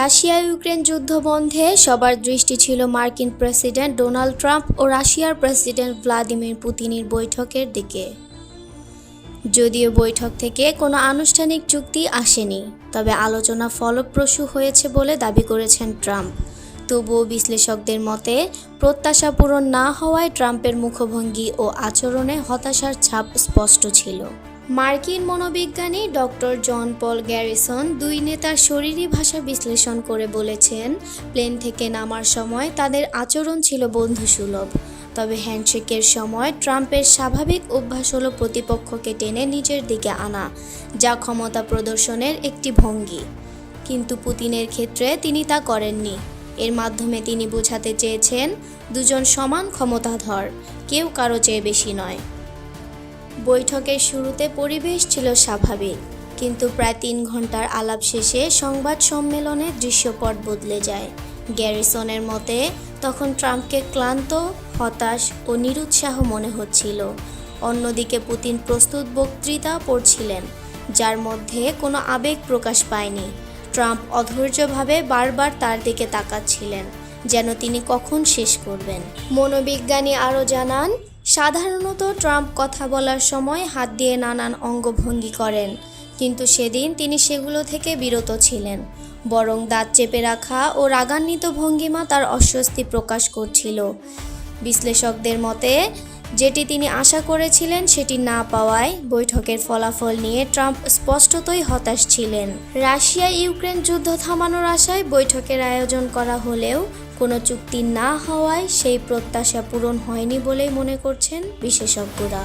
Russia Ukraine যুদ্ধ বন্ধে সবার দৃষ্টি ছিল মার্কিন প্রেসিডেন্ট ডোনাল্ড ট্রাম্প ও রাশিয়ার প্রেসিডেন্ট ভ্লাদিমির পুতিনের বৈঠকের দিকে। যদিও বৈঠক থেকে কোনো আনুষ্ঠানিক চুক্তি আসেনি, তবে আলোচনা ফলপ্রসূ হয়েছে বলে দাবি করেছেন ট্রাম্প। তবুও বিশ্লেষকদের মতে, প্রত্যাশা পূরণ না হওয়ায় ট্রাম্পের মুখভঙ্গি ও আচরণে হতাশার ছাপ স্পষ্ট ছিল। মার্কিন মনোবিজ্ঞানী ডক্টর জন পল গ্যারিসন দুই নেতার শরীরী ভাষা বিশ্লেষণ করে বলেছেন, প্লেন থেকে নামার সময় তাদের আচরণ ছিল বন্ধুসুলভ। তবে হ্যান্ডশেকের সময় ট্রাম্পের স্বাভাবিক অভ্যাস হল প্রতিপক্ষকে টেনে নিজের দিকে আনা, যা ক্ষমতা প্রদর্শনের একটি ভঙ্গি। কিন্তু পুতিনের ক্ষেত্রে তিনি তা করেননি। এর মাধ্যমে তিনি বোঝাতে চেয়েছেন, দুজন সমান ক্ষমতাধর, কেউ কারও চেয়ে বেশি নয়। বৈঠকের শুরুতে পরিবেশ ছিল স্বাভাবিক, কিন্তু প্রায় তিন ঘণ্টার আলাপ শেষে সংবাদ সম্মেলনে দৃশ্যপট বদলে যায়। গ্যারিসনের মতে, তখন ট্রাম্পকে ক্লান্ত, হতাশ ও নিরুৎসাহ মনে হচ্ছিল। অন্যদিকে পুতিন প্রস্তুত বক্তৃতা পড়ছিলেন, যার মধ্যে কোনো আবেগ প্রকাশ পায়নি। ট্রাম্প অধৈর্যভাবে বারবার তার দিকে তাকাচ্ছিলেন, যেন তিনি কখন শেষ করবেন। মনোবিজ্ঞানী আরও জানান সাধারণত ট্রাম্প কথা বলার সময় হাত দিয়ে নানান অঙ্গভঙ্গি করেন, কিন্তু সেদিন তিনি সেগুলো থেকে বিরত ছিলেন। বরং দাঁত চেপে রাখা ও রাগান্বিত ভঙ্গিমা তার অস্বস্তি প্রকাশ করছিল। বিশ্লেষকদের মতে, যেটি তিনি আশা করেছিলেন সেটি না পাওয়ায় বৈঠকের ফলাফল নিয়ে ট্রাম্প স্পষ্টতই হতাশ ছিলেন। রাশিয়া ইউক্রেন যুদ্ধ থামানোর আশায় বৈঠকের আয়োজন করা হলেও কোনো চুক্তি না হওয়ায় সেই প্রত্যাশা পূরণ হয়নি বলেই মনে করছেন বিশেষজ্ঞরা।